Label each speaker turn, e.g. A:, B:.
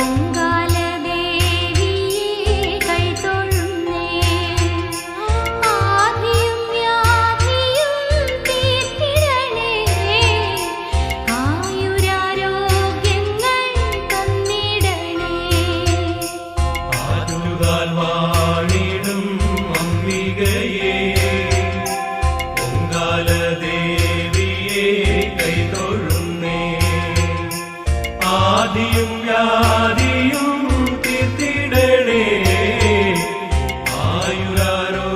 A: Oh.
B: ആദിയും വ്യാധിയും തീർത്തിടണേ ആയുരാരോ